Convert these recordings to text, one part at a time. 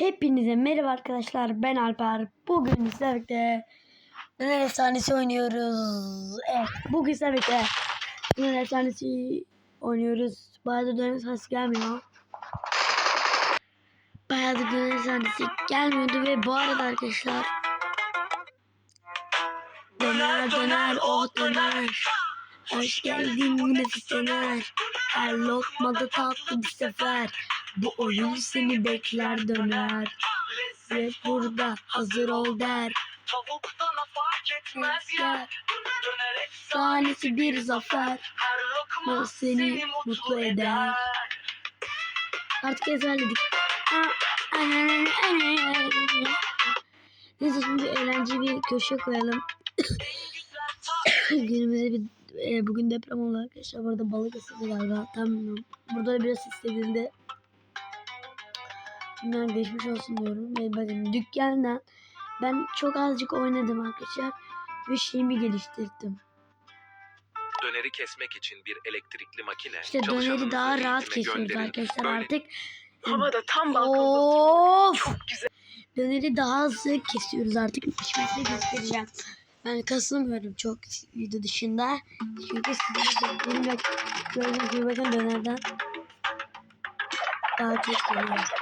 Hepinize merhaba arkadaşlar. Ben Alper. Bugün sizlerle Döner Efsanesi oynuyoruz. Evet. Bugün sizlerle Döner Efsanesi oynuyoruz. Bayağıdır Döner Efsanesi gelmiyor. Bayağıdır Döner Efsanesi gelmiyordu ve bu arada arkadaşlar Döner döner oh döner Hoş geldin nefis döner Her lokmada tatlı bir sefer Bu oyun seni bekler döner Ve burada hazır ol der Tavuktan fark etmez yer. Döner bir zafer Her seni mutlu eder. Artık ezberledik Neyse şimdi eğlenceli bir köşe koyalım Günümüzde bir e, bugün deprem oldu arkadaşlar. Burada balık ısırdı galiba. Tam. Burada biraz hissedildi. Bunlar geçmiş olsun diyorum. Ve bakın dükkandan ben çok azıcık oynadım arkadaşlar. Ve şeyimi geliştirdim. Döneri kesmek için bir elektrikli makine. İşte döneri daha rahat kesiyoruz arkadaşlar Böyle artık. Havada tam balkonda Of! Çok güzel. Döneri daha hızlı kesiyoruz artık. Şimdi size göstereceğim. Ben kasılmıyorum çok video dışında. Çünkü size de benim bak gördüğünüz gibi bakın dönerden daha çok geliyor.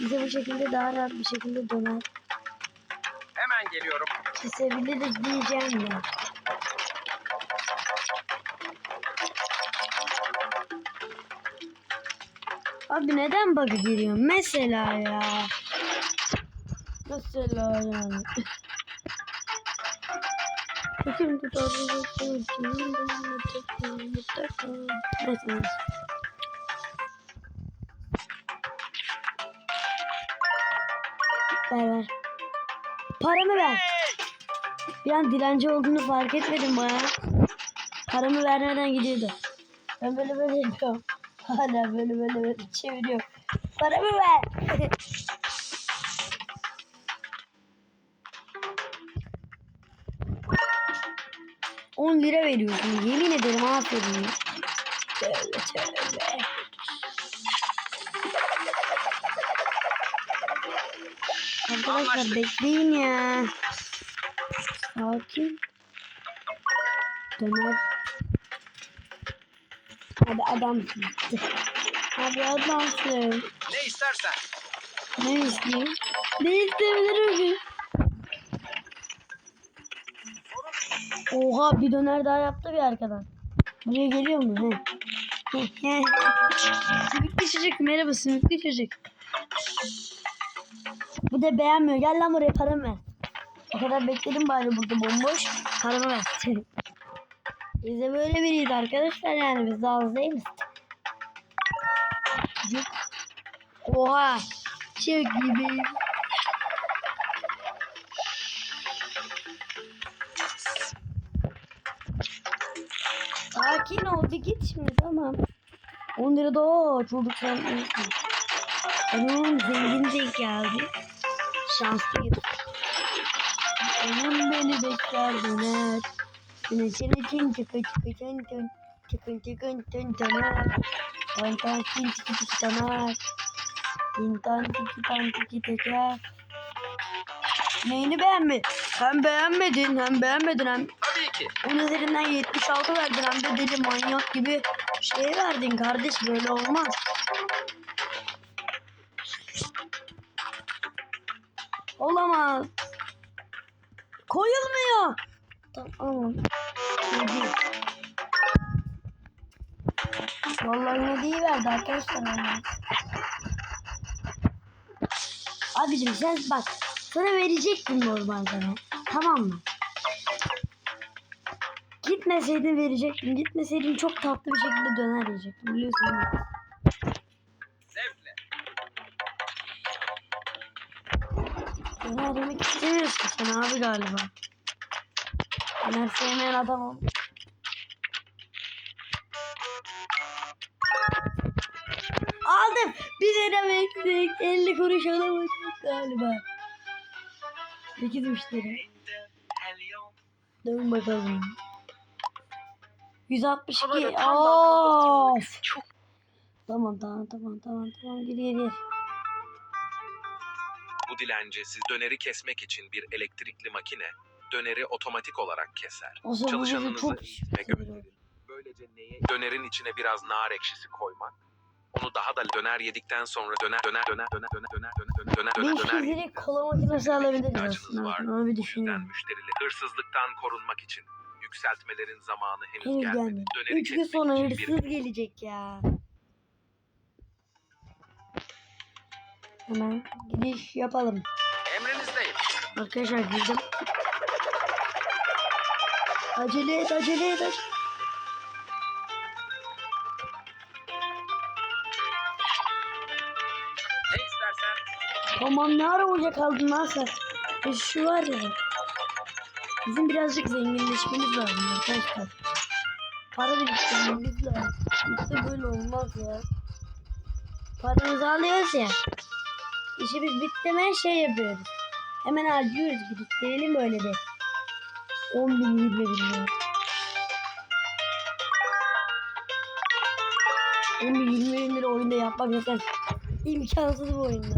Bize bu şekilde daha rahat bir şekilde döner Hemen geliyorum. kesebiliriz diyeceğim ya. Abi neden bug'a giriyor? Mesela ya. Mesela yani. Bakın Neyse. Ver ver. Paramı ver. Bir an dilenci olduğunu fark etmedim baya. Paramı vermeden gidiyordu. Ben böyle böyle yapıyorum. Hala böyle böyle böyle çeviriyorum. Paramı ver. On lira veriyorsun. Yemin ederim aferin. Tövbe tövbe. Arkadaşlar bekleyin ya. Sakin. Döner. Hadi adamsın. Hadi adamsın. Ne istersen. Ne isteyeyim? Ne isteyebilirim ki? Oha bir döner daha yaptı bir arkadan. Buraya geliyor mu? He. sümüklü çocuk merhaba sümüklü çocuk. Bu da beğenmiyor. Gel lan buraya paramı ver. O kadar bekledim bari burada bomboş. Paramı ver. biz de böyle biriyiz arkadaşlar yani. Biz de az değiliz. Oha. Çok gibi. Sakin ol bir git şimdi tamam. 10 lira da çocuk sen Onun zengin denk geldi. Şanslıyız. Onun beni bekler döner. Güneşin için çıkı çıkı çın çın. Çıkın çıkın çın döner. Tan tan çin çıkı çıkı döner. Tin tan tiki tan tiki teker. Neyini beğenmedin? Hem beğenmedin hem beğenmedin hem Tabii ki. 10 üzerinden 76 verdin hem de deli manyak gibi şey verdin kardeş böyle olmaz. Olamaz. Koyulmuyor. Tamam. Vallahi ne değil verdi arkadaşlar. vallahi. Abicim sen bak sana verecektim normalde. Tamam mı? Gitmeseydin verecektim. Gitmeseydin çok tatlı bir şekilde döner yiyecektim. Biliyorsun Döner yemek istemiyorsun sen abi galiba. Döner sevmeyen adamım. Aldım. Bir lira bekledik. 50 kuruş alamadık galiba. 8 müşteri. Dön bakalım. 162. Havada tam balkonda Of. Tamam tamam tamam tamam tamam gir gir gir. Bu döneri kesmek için bir elektrikli makine döneri otomatik olarak keser. O zaman Çalışanınızı çok. Böylece neye dönerin içine biraz nar ekşisi koymak. Onu daha da döner yedikten sonra döner döner döner döner döner döner döner döner döner döner yedikten kola makinesi alabiliriz aslında. var. Onu bir düşünüyorum. müşteriler hırsızlıktan korunmak için yükseltmelerin zamanı henüz, Henüz gelmedi. gelmedi. Döneri Üç gün sonra için bir hırsız gelecek ya. Hemen giriş yapalım. Emrinizdeyim. Arkadaşlar girdim. Acele et acele et. acele- Tamam ne ara hoca kaldın lan sen? E şu var ya. Bizim birazcık zenginleşmemiz lazım arkadaşlar. Para biriktirmemiz lazım. Yoksa böyle olmaz ya. Paramızı alıyoruz ya. İşimiz bitti mi şey yapıyoruz. Hemen harcıyoruz biriktirelim böyle de. 10 bin 20 bin lira. 10 bin 20 bin lira oyunda yapmak zaten imkansız bu oyunda.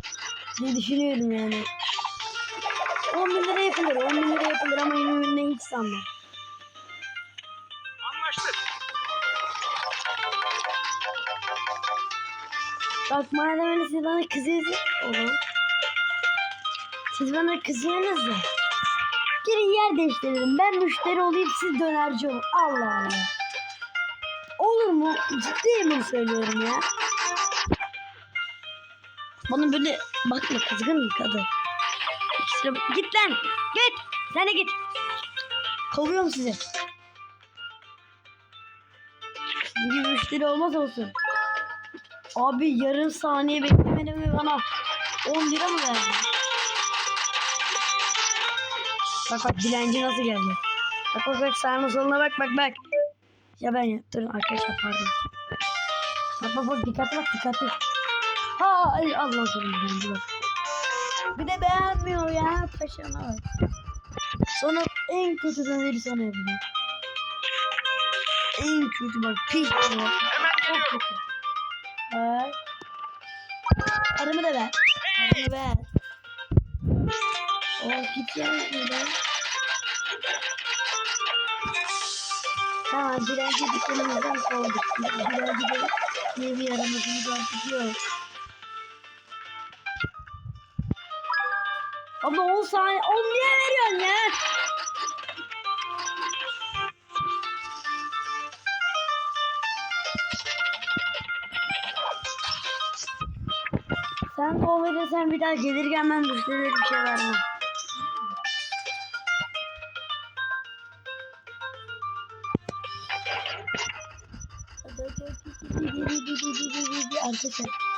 Ne düşünüyorum yani. 10 bin lira yapılır, 10 bin lira yapılır ama 20 bin hiç sanmam. Bak madem öyle siz bana kızıyorsunuz oğlum. Siz bana kızıyorsunuz ya. Gelin yer değiştirelim. Ben müşteri olayım siz dönerci olun. Allah Allah. Olur mu? Ciddi mi söylüyorum ya? Bana böyle bakma kızgın bir kadın. Bak- Git lan. Git. Sen de git. Kovuyorum sizi. Gibi müşteri olmaz olsun. Abi yarım saniye beklemedim ve bana 10 lira mı verdin? Bak bak dilenci nasıl geldi. Bak bak bak sağına soluna bak bak bak. Ya ben ya. Durun arkadaşlar pardon. Bak bak bak dikkatli bak dikkatli. Ha ay Allah sana dilenci bak. Bir de beğenmiyor ya paşama bak. Sonra en kötü döneri sana yapıyor. En kötü bak pis. Hemen geliyorum. Ver. Paramı da ver. Paramı ver. Oh git ya şuradan. Tamam direnci dükkanımızdan kovduk. Direnci de diye bir aramızımız artık yok. Abla 10 saniye 10 niye veriyorsun ya? O verirsen bir daha gelir gelmem müşterilere bir şey vermem. Arkadaşlar.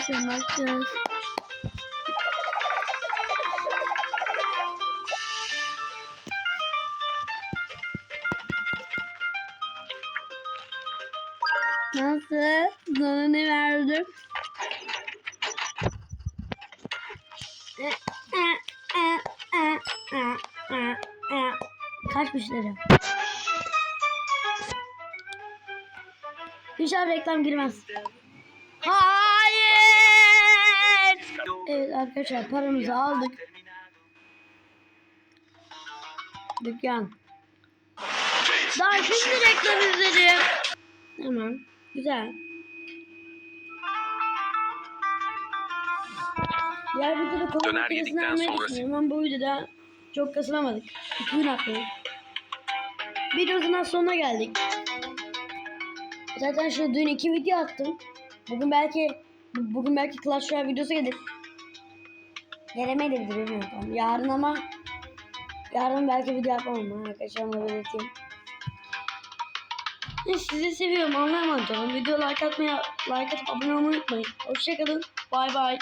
Arkadaşlar ne yapacağız? Nasıl? Sana ne verdim? Kaç müşteri? İnşallah reklam girmez. Evet arkadaşlar paramızı aldık. Dükkan. Daha şimdi reklam izledim. Tamam. Güzel. Diğer videoda makinesini yedikten almayı düşünüyorum ama bu videoda çok kasılamadık. İki gün atladık. Videomuzun sonuna geldik. Zaten şu dün iki video attım. Bugün belki bugün belki Clash Royale videosu gelir. Gelemeyebilir bilmiyorum. Yarın ama yarın belki video yapamam arkadaşlar onu belirteyim. Sizi seviyorum. Olun. Video like atmayı, like atıp abone olmayı unutmayın. Hoşçakalın. Bay bay.